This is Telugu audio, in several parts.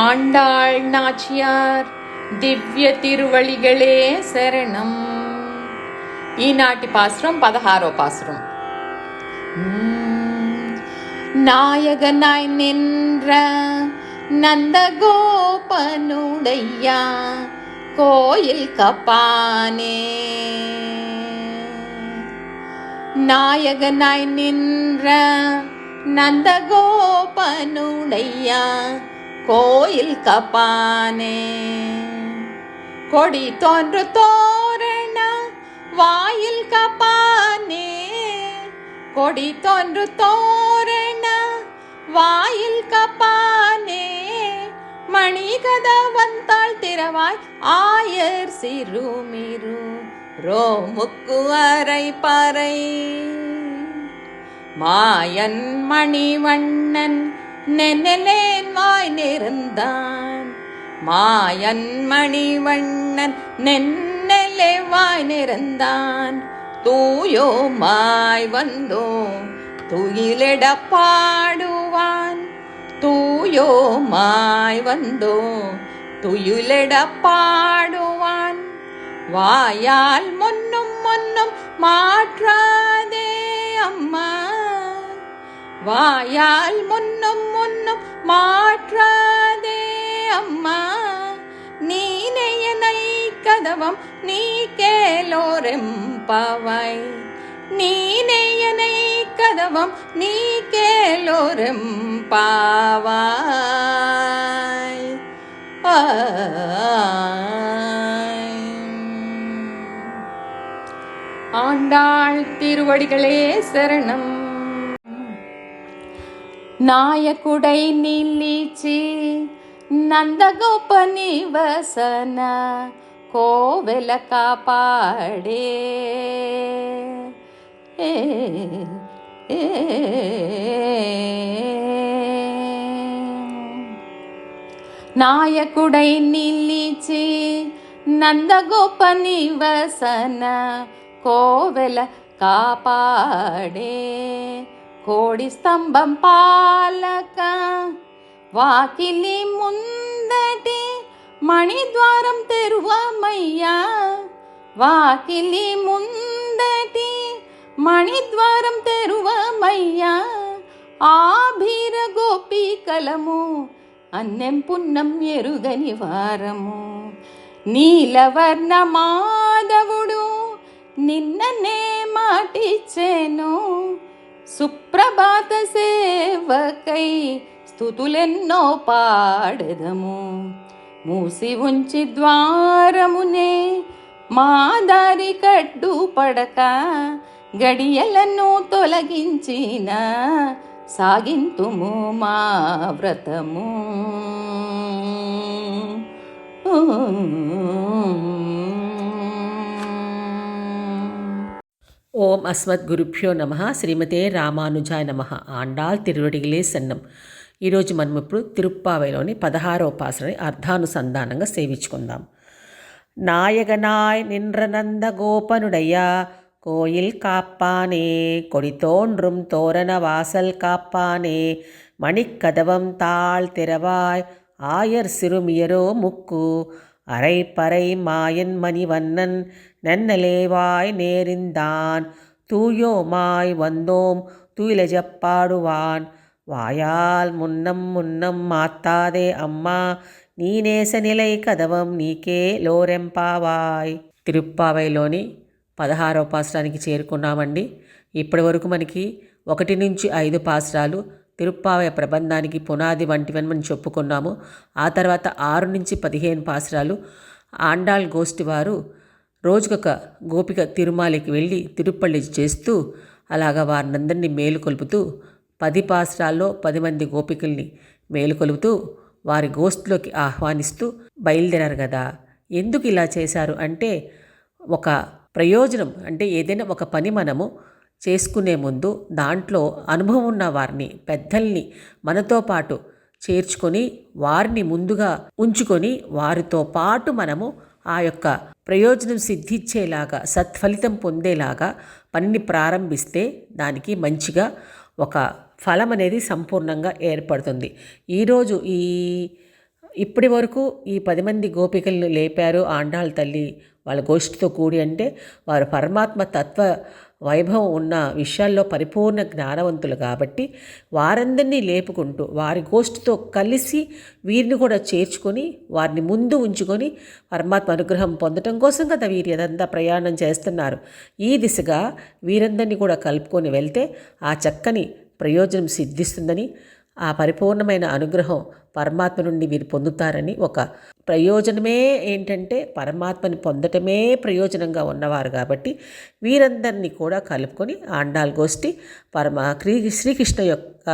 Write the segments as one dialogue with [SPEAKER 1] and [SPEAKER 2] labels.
[SPEAKER 1] ஆண்டாள் நாச்சியார் దివ్య తిరువళిగళే శరణం ఈనాటి పాసురం పదహారో పాసురం நாயகனாய் நின்ற நந்தகோபனுடையா கோயில் கப்பானே நாயகனாய் நின்ற நந்தகோபனுடையா கோயில் கப்பானே. கொடி தோன்று தோரண வாயில் கப்பானே. கொடி தோன்று தோரண வாயில் கப்பானே. மணி கதவந்தாள் திறவாய் ஆயர் சிறுமிரு ரோமுக்கு அரை பறை. மாயன் மணிவண்ணன் நென்னலேன் வாய் நிறந்தான் மாயன் மணிவண்ணன் நென்னலே வாய் நிறந்தான் தூயோ மாய் வந்தோ துயிலிட பாடுவான். தூயோ மாய் வந்தோ துயிலிட பாடுவான். வாயால் முன்னும் முன்னும் மாற்றாதே அம்மா. வாயால் முன்னும் முன்னும் மாற்றாதே அம்மா. நீனையனை கதவம் நீ கேலோரெம்பவை நீனையனை கதவம் நீ கேலோரெம்பாவாய் ஆண்டாள் திருவடிகளே சரணம். నాయకుడై నిలిచి నందగోప నివసన కోవెల కాపాడే. నాయకుడై నిలిచి నందగోప నివసన కోవెల కాపాడే. కోడి స్తంభం పాలక వాకిలి ముందటి మణిద్వారం తెరువమయ్యా. వాకిలి ముందటి మణిద్వారం తెరువమయ్యా. ఆభీర గోపికలము అన్నెం పున్నం ఎరుగని వారము. నీలవర్ణ మాధవుడు నిన్ననే మాటిచ్చెను. సుప్రభాత సేవకై స్థుతులెన్నో పాడదము. మూసి ఉంచి ద్వారమునే మా దారి కడ్డు పడక గడియలను తొలగించిన సాగింతుము మా వ్రతము.
[SPEAKER 2] ஓம் அஸ்மத் குருப்யோ நம శ్రీమతే రామానుజాయ నమ ఆండాల్ తిరువడిగిలే సన్నం ఈరోజు మనం ఇప్పుడు తిరుప్పావైలోని పదహారవ పాసరని అర్థానుసంధానంగా సేవించుకుందాం నాయగనాయ్ నింద్రనంద గోపనుడయ్యా కోయిల్ కాప్పానే కొడితోండ్రుం తోరణ వాసల్ కాప్పానే மணிக்கதவம் தாழ் திறவாய் ஆயர் சிறுமியரோ முக்கு அரை பறை மாயன் மணிவண்ணன் நன்னலேவாய் நேரிந்தான் தூயோமாய் வந்தோம் துயிலஜப்பாடுவான் வாயால் முன்னம் முன்னம் மாத்தாதே అమ్మా నీ నేస నిలై కదవం నీకే లోరెంపావాయ్ తిరుప్పావైలోని పదహారవ పాసరానికి చేరుకున్నామండి ఇప్పటి వరకు మనకి ఒకటి నుంచి ఐదు పాసరాలు తిరుప్పావయ ప్రబంధానికి పునాది వంటివని మనం చెప్పుకున్నాము. ఆ తర్వాత ఆరు నుంచి పదిహేను పాసరాలు ఆండాళ్ గోష్ఠి వారు రోజుకొక గోపిక తిరుమాలికి వెళ్ళి తిరుపల్లి చేస్తూ అలాగా వారినందరినీ మేలుకొలుపుతూ పది పాసరాల్లో పది మంది గోపికల్ని మేలుకొలుపుతూ వారి గోష్ఠిలోకి ఆహ్వానిస్తూ బయలుదేరారు కదా. ఎందుకు ఇలా చేశారు అంటే ఒక ప్రయోజనం అంటే ఏదైనా ఒక పని మనము చేసుకునే ముందు దాంట్లో అనుభవం ఉన్న వారిని పెద్దల్ని మనతో పాటు చేర్చుకొని వారిని ముందుగా ఉంచుకొని వారితో పాటు మనము ఆ యొక్క ప్రయోజనం సిద్ధించేలాగా సత్ఫలితం పొందేలాగా పనిని ప్రారంభిస్తే దానికి మంచిగా ఒక ఫలం అనేది సంపూర్ణంగా ఏర్పడుతుంది. ఈరోజు ఈ ఇప్పటి వరకు ఈ పది మంది గోపికలను లేపారు ఆండాళ్ళ తల్లి వాళ్ళ గోష్ఠితో కూడి అంటే వారు పరమాత్మ తత్వ వైభవం ఉన్న విషయాల్లో పరిపూర్ణ జ్ఞానవంతులు కాబట్టి వారందరినీ లేపుకుంటూ వారి గోష్ఠితో కలిసి వీరిని కూడా చేర్చుకొని వారిని ముందు ఉంచుకొని పరమాత్మ అనుగ్రహం పొందటం కోసం కదా వీరి అదంతా ప్రయాణం చేస్తున్నారు. ఈ దిశగా వీరందరినీ కూడా కలుపుకొని వెళ్తే ఆ చక్కని ప్రయోజనం సిద్ధిస్తుందని ఆ పరిపూర్ణమైన అనుగ్రహం పరమాత్మ నుండి వీరు పొందుతారని ఒక ప్రయోజనమే ఏంటంటే పరమాత్మని పొందటమే ప్రయోజనంగా ఉన్నవారు కాబట్టి వీరందరినీ కూడా కలుపుకొని ఆండాల్ గోష్ఠి పరమ క్రీ శ్రీకృష్ణ యొక్క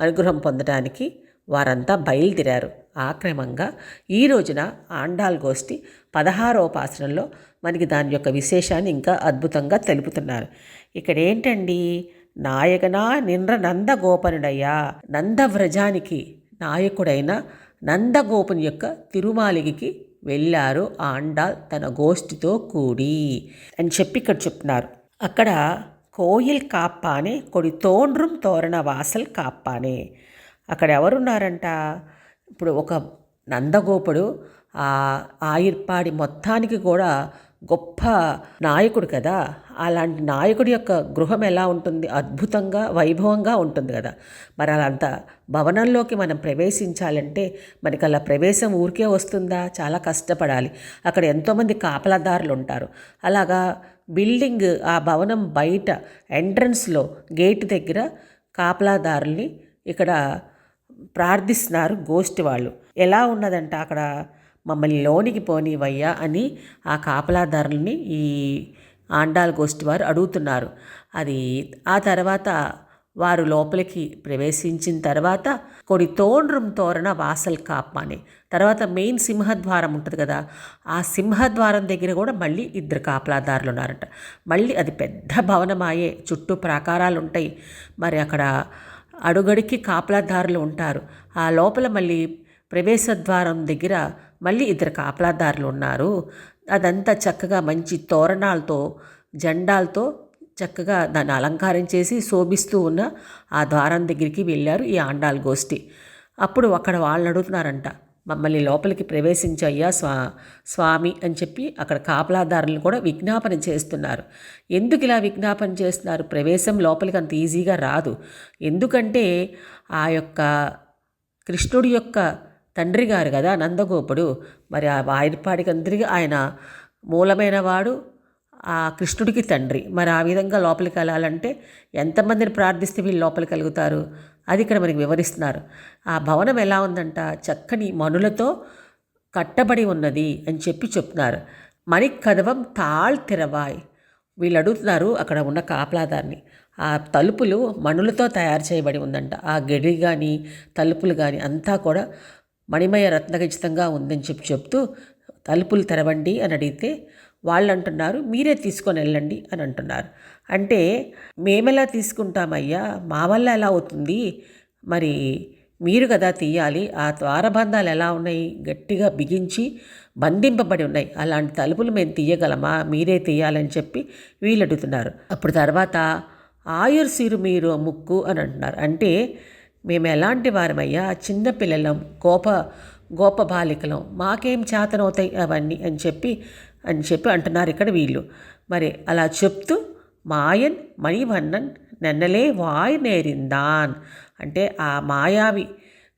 [SPEAKER 2] అనుగ్రహం పొందడానికి వారంతా బయలుదేరారు. ఆ క్రమంగా ఈ రోజున ఆండాల్ గోష్ఠి పదహారవ పాసనంలో మనకి దాని యొక్క విశేషాన్ని ఇంకా అద్భుతంగా తెలుపుతున్నారు. ఇక్కడ ఏంటండి? నాయకనా నిండ్ర నందగోపనుడయ్యా. నందవ్రజానికి నాయకుడైన నందగోపుని యొక్క తిరుమాలిగికి వెళ్ళారు ఆండాల్ తన గోష్ఠితో కూడి అని చెప్పి ఇక్కడ చెప్తున్నారు. అక్కడ కోయిల్ కాప్పానే కొడి తోండ్రం తోరణ వాసల్ కాప్పానే. అక్కడ ఎవరున్నారంట? ఇప్పుడు ఒక నందగోపుడు ఆ ఆయిర్పాడి మొత్తానికి కూడా గొప్ప నాయకుడు కదా. అలాంటి నాయకుడి యొక్క గృహం ఎలా ఉంటుంది? అద్భుతంగా వైభవంగా ఉంటుంది కదా. మరి అలాంత భవనంలోకి మనం ప్రవేశించాలంటే మనకి అలా ప్రవేశం ఊరికే వస్తుందా? చాలా కష్టపడాలి. అక్కడ ఎంతోమంది కాపలాదారులు ఉంటారు. అలాగా బిల్డింగ్ ఆ భవనం బయట ఎంట్రన్స్లో గేట్ దగ్గర కాపలాదారుల్ని ఇక్కడ ప్రార్థిస్తున్నారు గోష్ఠి వాళ్ళు. ఎలా ఉన్నదంట అక్కడ? మమ్మల్ని లోనికి పోనివయ్యా అని ఆ కాపలాదారుల్ని ఈ ఆండాల గోష్ఠి వారు అడుగుతున్నారు. అది ఆ తర్వాత వారు లోపలికి ప్రవేశించిన తర్వాత కొడి తోండ్రం తోరణ వాసల్ కాపాని తర్వాత మెయిన్ సింహద్వారం ఉంటుంది కదా ఆ సింహద్వారం దగ్గర కూడా మళ్ళీ ఇద్దరు కాపలాదారులు ఉన్నారంట. మళ్ళీ అది పెద్ద భవనమాయే చుట్టూ ప్రాకారాలు ఉంటాయి. మరి అక్కడ అడుగడికి కాపలాదారులు ఉంటారు. ఆ లోపల మళ్ళీ ప్రవేశద్వారం దగ్గర మళ్ళీ ఇద్దరు కాపలాదారులు ఉన్నారు. అదంతా చక్కగా మంచి తోరణాలతో జెండాలతో చక్కగా దాన్ని అలంకారం చేసి శోభిస్తూ ఉన్న ఆ ద్వారం దగ్గరికి వెళ్ళారు ఈ ఆండాల్ గోష్ఠి. అప్పుడు అక్కడ వాళ్ళని అడుగుతున్నారంట మమ్మల్ని లోపలికి ప్రవేశించయ్యా స్వా స్వామి అని చెప్పి అక్కడ కాపలాదారులను కూడా విజ్ఞాపన చేస్తున్నారు. ఎందుకు ఇలా విజ్ఞాపన చేస్తున్నారు? ప్రవేశం లోపలికి అంత ఈజీగా రాదు. ఎందుకంటే ఆ యొక్క కృష్ణుడి యొక్క తండ్రి గారు కదా నందగోపుడు. మరి ఆ వాయిపాడికి అందరికీ ఆయన మూలమైన వాడు ఆ కృష్ణుడికి తండ్రి. మరి ఆ విధంగా లోపలికి వెళ్ళాలంటే ఎంతమందిని ప్రార్థిస్తే వీళ్ళు లోపలికి కలుగుతారు అది ఇక్కడ మనకి వివరిస్తున్నారు. ఆ భవనం ఎలా ఉందంట? చక్కని మనులతో కట్టబడి ఉన్నది అని చెప్పి చెప్తున్నారు. మణికదవం తాళ్ తెరవాయ్. వీళ్ళు అడుగుతున్నారు అక్కడ ఉన్న కాపలాదారిని ఆ తలుపులు మణులతో తయారు చేయబడి ఉందంట. ఆ గడి కానీ తలుపులు కానీ అంతా కూడా మణిమయ రత్నగచితంగా ఉందని చెప్పి చెప్తూ తలుపులు తెరవండి అని అడిగితే వాళ్ళు అంటున్నారు మీరే తీసుకొని వెళ్ళండి అని అంటున్నారు. అంటే మేమెలా తీసుకుంటామయ్యా? మా వల్ల ఎలా అవుతుంది? మరి మీరు కదా తీయాలి. ఆ ద్వారబంధాలు ఎలా ఉన్నాయి? గట్టిగా బిగించి బంధింపబడి ఉన్నాయి. అలాంటి తలుపులు మేము తీయగలమా? మీరే తీయాలని చెప్పి వీళ్ళు అడుగుతున్నారు. అప్పుడు తర్వాత ఆయుర్సీరు మీరు ముక్కు అని అంటున్నారు. అంటే మేము ఎలాంటి వారమయ్యా? చిన్నపిల్లలం గోప గోప బాలికలం. మాకేం చేతనవుతాయి అవన్నీ అని చెప్పి అని చెప్పి అంటున్నారు ఇక్కడ వీళ్ళు. మరి అలా చెప్తూ మాయన్ మణివన్నన్ నెన్నలే వాయ్ నేరిందాన్ అంటే ఆ మాయావి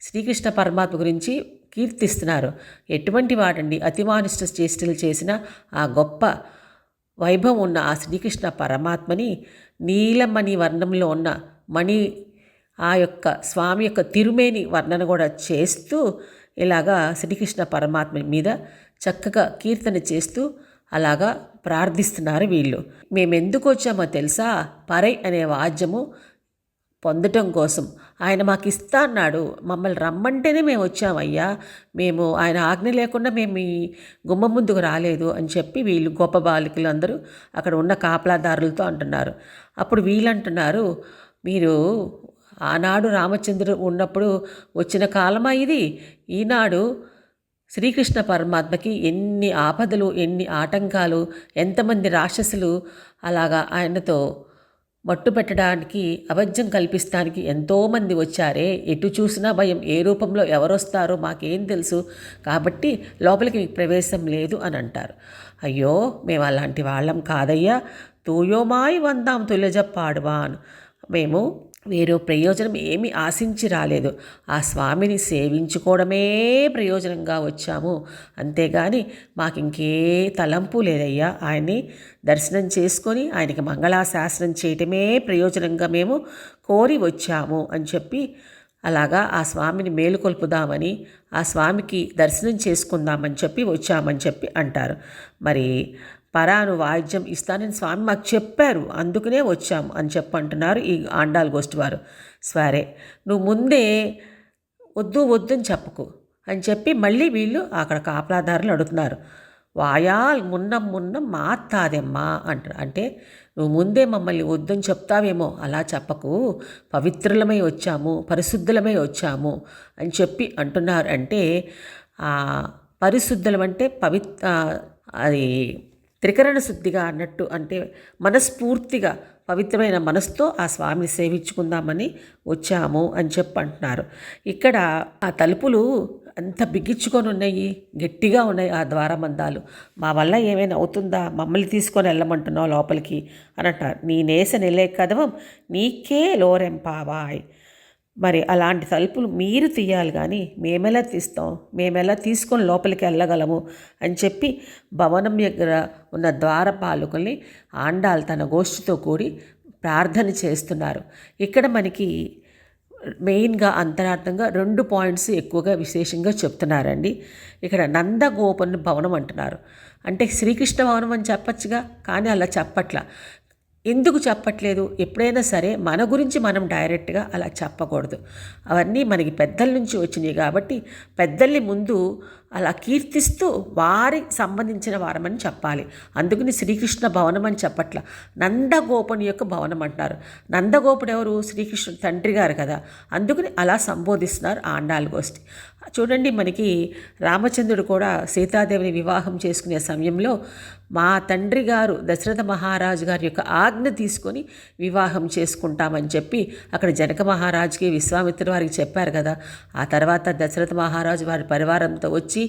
[SPEAKER 2] శ్రీకృష్ణ పరమాత్మ గురించి కీర్తిస్తున్నారు. ఎటువంటి వాడండి అతిమానిష్ట చేష్టలు చేసిన ఆ గొప్ప వైభవం ఉన్న ఆ శ్రీకృష్ణ పరమాత్మని నీలమణి వర్ణంలో ఉన్న మణి ఆ యొక్క స్వామి యొక్క తిరుమేని వర్ణన కూడా చేస్తూ ఇలాగా శ్రీకృష్ణ పరమాత్మ మీద చక్కగా కీర్తన చేస్తూ అలాగా ప్రార్థిస్తున్నారు వీళ్ళు. మేము ఎందుకు వచ్చామో తెలుసా? పరై అనే వాద్యము పొందటం కోసం. ఆయన మాకు ఇస్తా అన్నాడు. మమ్మల్ని రమ్మంటేనే మేము వచ్చామయ్యా. మేము ఆయన ఆజ్ఞ లేకుండా మేము ఈ గుమ్మ ముందుకు రాలేదు అని చెప్పి వీళ్ళు గొప్ప బాలికలు అందరూ అక్కడ ఉన్న కాపలాదారులతో అంటున్నారు. అప్పుడు వీళ్ళు అంటున్నారు మీరు ఆనాడు రామచంద్రుడు ఉన్నప్పుడు వచ్చిన కాలమా ఇది? ఈనాడు శ్రీకృష్ణ పరమాత్మకి ఎన్ని ఆపదలు ఎన్ని ఆటంకాలు ఎంతమంది రాక్షసులు అలాగా ఆయనతో మట్టు పెట్టడానికి అబద్ధం కల్పిస్తానికి ఎంతోమంది వచ్చారే? ఎటు చూసినా భయం ఏ రూపంలో ఎవరొస్తారో మాకేం తెలుసు. కాబట్టి లోపలికి మీకు ప్రవేశం లేదు అని అంటారు. అయ్యో మేము అలాంటి వాళ్ళం కాదయ్యా. తూయోమాయి వందాం తులజప్పాడువాన్ మేము వేరే ప్రయోజనం ఏమి ఆశించి రాలేదు. ఆ స్వామిని సేవించుకోవడమే ప్రయోజనంగా వచ్చాము. అంతేగాని మాకు ఇంకే తలంపు లేదయ్యా. ఆయన్ని దర్శనం చేసుకొని ఆయనకి మంగళాశాసనం చేయటమే ప్రయోజనంగా మేము కోరి వచ్చాము అని చెప్పి అలాగా ఆ స్వామిని మేలుకొల్పుదామని ఆ స్వామికి దర్శనం చేసుకుందామని చెప్పి వచ్చామని చెప్పి అంటారు. మరి పరాను వాయిద్యం ఇస్తానని స్వామి మాకు చెప్పారు. అందుకనే వచ్చాము అని చెప్పి అంటున్నారు ఈ ఆండాల్ గోష్ఠి వారు. సరే నువ్వు ముందే వద్దు వద్దు అని చెప్పకు అని చెప్పి మళ్ళీ వీళ్ళు అక్కడ కాపలాదారులు అడుగుతున్నారు. వాయాల్ మున్నం మున్నం మాత్తాదెమ్మా అంటారు అంటే నువ్వు ముందే మమ్మల్ని వద్దని చెప్తావేమో అలా చెప్పకు. పవిత్రులమై వచ్చాము పరిశుద్ధులమై వచ్చాము అని చెప్పి అంటున్నారు. అంటే పరిశుద్ధులం అంటే పవిత్ర అది త్రికరణ శుద్ధిగా అన్నట్టు అంటే మనస్ఫూర్తిగా పవిత్రమైన మనసుతో ఆ స్వామిని సేవించుకుందామని వచ్చాము అని చెప్పి అంటున్నారు. ఇక్కడ ఆ తలుపులు అంత బిగించుకొని ఉన్నాయి గట్టిగా ఉన్నాయి ఆ ద్వారబంధాలు. మా వల్ల ఏమైనా అవుతుందా? మమ్మల్ని తీసుకొని వెళ్ళమంటున్నావు లోపలికి అని అంటారు. నీ నేస నిలే కదవం నీకే లోరెంపావాయ్. మరి అలాంటి తలుపులు మీరు తీయాలి కానీ మేమెలా తీస్తాం? మేమెలా తీసుకొని లోపలికి వెళ్ళగలము? అని చెప్పి భవనం దగ్గర ఉన్న ద్వారపాలకుల్ని ఆండాల్ తన గోష్ఠితో కూడి ప్రార్థన చేస్తున్నారు. ఇక్కడ మనకి మెయిన్గా అంతరార్థంగా రెండు పాయింట్స్ ఎక్కువగా విశేషంగా చెప్తున్నారండి. ఇక్కడ నందగోపన్ భవనం అంటున్నారు. అంటే శ్రీకృష్ణ భవనం అని చెప్పచ్చుగా కానీ అలా చెప్పట్ల. ఎందుకు చెప్పట్లేదు? ఎప్పుడైనా సరే మన గురించి మనం డైరెక్ట్గా అలా చెప్పకూడదు. అవన్నీ మనకి పెద్దల నుంచి వచ్చినాయి కాబట్టి పెద్దల్ని ముందు అలా కీర్తిస్తూ వారి సంబంధించిన వారమని చెప్పాలి. అందుకని శ్రీకృష్ణ భవనం అని చెప్పట్ల. నందగోపుని యొక్క భవనం అంటారు నందగోపుడు ఎవరు? శ్రీకృష్ణుడు తండ్రి గారు కదా. అందుకని అలా సంబోధిస్తున్నారు ఆండాల్ గోష్ఠి. చూడండి మనకి రామచంద్రుడు కూడా సీతాదేవిని వివాహం చేసుకునే సమయంలో మా తండ్రి గారు దశరథ మహారాజు గారి యొక్క ఆజ్ఞ తీసుకొని వివాహం చేసుకుంటామని చెప్పి అక్కడ జనక మహారాజుకి విశ్వామిత్రుడు వారికి చెప్పారు కదా. ఆ తర్వాత దశరథ మహారాజు వారి పరివారంతో వచ్చి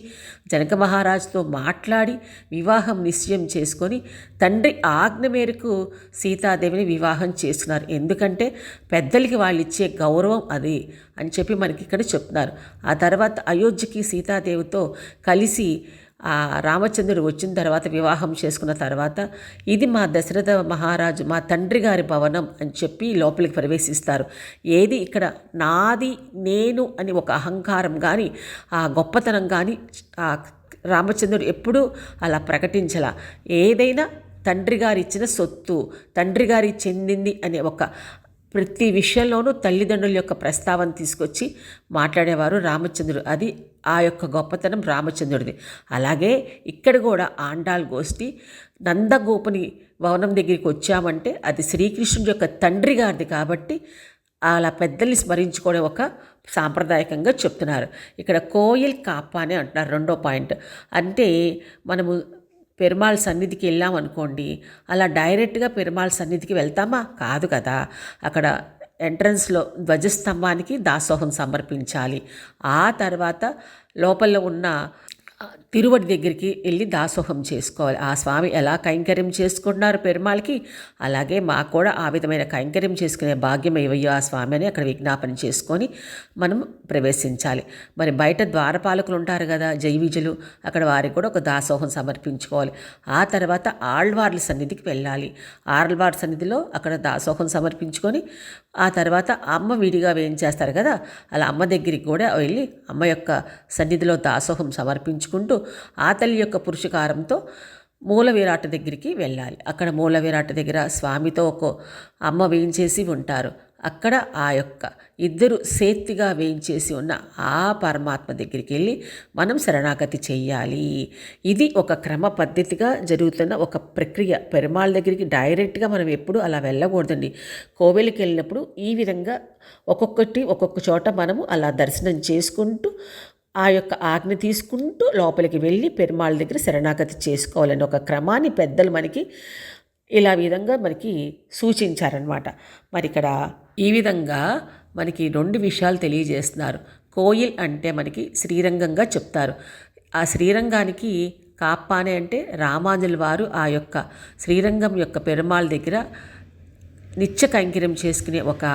[SPEAKER 2] జనక మహారాజుతో మాట్లాడి వివాహం నిశ్చయం చేసుకొని తండ్రి ఆజ్ఞ మేరకు సీతాదేవిని వివాహం చేస్తున్నారు. ఎందుకంటే పెద్దలకి వాళ్ళు ఇచ్చే గౌరవం అది అని చెప్పి మనకి ఇక్కడ చెప్తున్నారు. ఆ తర్వాత అయోధ్యకి సీతాదేవితో కలిసి రామచంద్రుడు వచ్చిన తర్వాత వివాహం చేసుకున్న తర్వాత ఇది మా దశరథ మహారాజు మా తండ్రి గారి భవనం అని చెప్పి లోపలికి ప్రవేశిస్తారు. ఏది ఇక్కడ నాది నేను అని ఒక అహంకారం కానీ ఆ గొప్పతనం కానీ ఆ రామచంద్రుడు ఎప్పుడూ అలా ప్రకటించలా. ఏదైనా తండ్రి గారు ఇచ్చిన సొత్తు తండ్రి గారి చెందింది అనే ఒక ప్రతి విషయంలోనూ తల్లిదండ్రుల యొక్క ప్రస్తావన తీసుకొచ్చి మాట్లాడేవారు రామచంద్రుడు. అది ఆ యొక్క గొప్పతనం రామచంద్రుడిది. అలాగే ఇక్కడ కూడా ఆండాల్ గోష్ఠి నందగోపుని భవనం దగ్గరికి వచ్చామంటే అది శ్రీకృష్ణుడి యొక్క తండ్రి గారిది కాబట్టి అలా పెద్దల్ని స్మరించుకోవడం ఒక సాంప్రదాయకంగా చెప్తున్నారు. ఇక్కడ కోయిల్ కాప అని అంటున్నారు రెండో పాయింట్. అంటే మనము పెరుమాళ్ సన్నిధికి వెళ్ళామనుకోండి అలా డైరెక్ట్గా పెరుమాళ్ సన్నిధికి వెళ్తామా? కాదు కదా. అక్కడ ఎంట్రన్స్లో ధ్వజస్తంభానికి దాసోహం సమర్పించాలి. ఆ తర్వాత లోపల ఉన్న తిరువడి దగ్గరికి వెళ్ళి దాసోహం చేసుకోవాలి. ఆ స్వామి ఎలా కైంకర్యం చేసుకుంటున్నారు పెరుమాళ్ళకి అలాగే మాకు కూడా ఆ విధమైన కైంకర్యం చేసుకునే భాగ్యం ఇవయ్యో ఆ స్వామి అని అక్కడ విజ్ఞాపన చేసుకొని మనం ప్రవేశించాలి. మరి బయట ద్వారపాలకులు ఉంటారు కదా జైవిజులు అక్కడ వారికి కూడా ఒక దాసోహం సమర్పించుకోవాలి. ఆ తర్వాత ఆళ్వార్ల సన్నిధికి వెళ్ళాలి. ఆళ్వార్ సన్నిధిలో అక్కడ దాసోహం సమర్పించుకొని ఆ తర్వాత అమ్మ విడిగా వేయించేస్తారు కదా అలా అమ్మ దగ్గరికి కూడా వెళ్ళి అమ్మ యొక్క సన్నిధిలో దాసోహం సమర్పించు ఆ ఆతలి యొక్క పురుషకారంతో మూల విరాట దగ్గరికి వెళ్ళాలి. అక్కడ మూల విరాట దగ్గర స్వామితో ఒక అమ్మ వేయించేసి ఉంటారు. అక్కడ ఆ యొక్క ఇద్దరు సేత్తిగా వేయించేసి ఉన్న ఆ పరమాత్మ దగ్గరికి వెళ్ళి మనం శరణాగతి చెయ్యాలి. ఇది ఒక క్రమ పద్ధతిగా జరుగుతున్న ఒక ప్రక్రియ. పెరుమాళ్ళ దగ్గరికి డైరెక్ట్గా మనం ఎప్పుడు అలా వెళ్ళకూడదండి. కోవెలికి వెళ్ళినప్పుడు ఈ విధంగా ఒక్కొక్కటి ఒక్కొక్క చోట మనము అలా దర్శనం చేసుకుంటూ ఆ యొక్క ఆజ్ఞ తీసుకుంటూ లోపలికి వెళ్ళి పెరుమాళ్ళ దగ్గర శరణాగతి చేసుకోవాలని ఒక క్రమాన్ని పెద్దలు మనకి ఇలా విధంగా మనకి సూచించారనమాట మరి ఇక్కడ ఈ విధంగా మనకి రెండు విషయాలు తెలియజేస్తున్నారు. కోయిల్ అంటే మనకి శ్రీరంగంగా చెప్తారు. ఆ శ్రీరంగానికి కాప్పానే అంటే రామానుజుల వారు ఆ యొక్క శ్రీరంగం యొక్క పెరుమాళ్ దగ్గర నిత్య కైంకర్యం చేసుకునే ఒక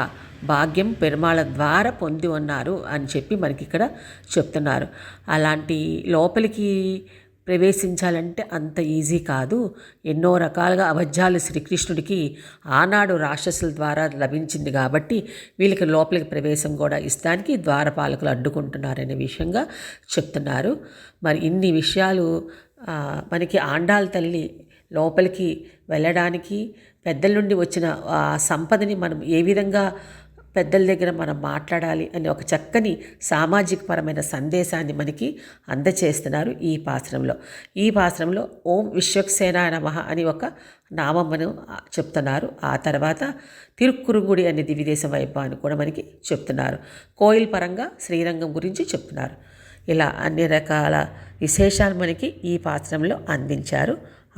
[SPEAKER 2] భాగ్యం పెరుమాళ ద్వారా పొంది ఉన్నారు అని చెప్పి మనకి ఇక్కడ చెప్తున్నారు. అలాంటి లోపలికి ప్రవేశించాలంటే అంత ఈజీ కాదు. ఎన్నో రకాలుగా అబద్ధాలు శ్రీకృష్ణుడికి ఆనాడు రాక్షసుల ద్వారా లభించింది కాబట్టి వీళ్ళకి లోపలికి ప్రవేశం కూడా ఇస్తానికి ద్వారపాలకులు అడ్డుకుంటున్నారనే విషయంగా చెప్తున్నారు. మరి ఇన్ని విషయాలు మనకి ఆండాల తల్లి లోపలికి వెళ్ళడానికి పెద్దల నుండి వచ్చిన ఆ సంపదని మనం ఏ విధంగా పెద్దల దగ్గర మనం మాట్లాడాలి అనే ఒక చక్కని సామాజికపరమైన సందేశాన్ని మనకి అందచేస్తున్నారు ఈ పాశ్రంలో ఈ పాశ్రంలో ఓం విశ్వక్సేన నమః అని ఒక నామమ్మను చెప్తున్నారు. ఆ తర్వాత తిరుక్కురుంగుడి విదేశం వైపు అని కూడా మనకి చెప్తున్నారు. కోయిల్ పరంగా శ్రీరంగం గురించి చెప్తున్నారు. ఇలా అన్ని రకాల విశేషాలు మనకి ఈ పాత్రంలో అందించారు.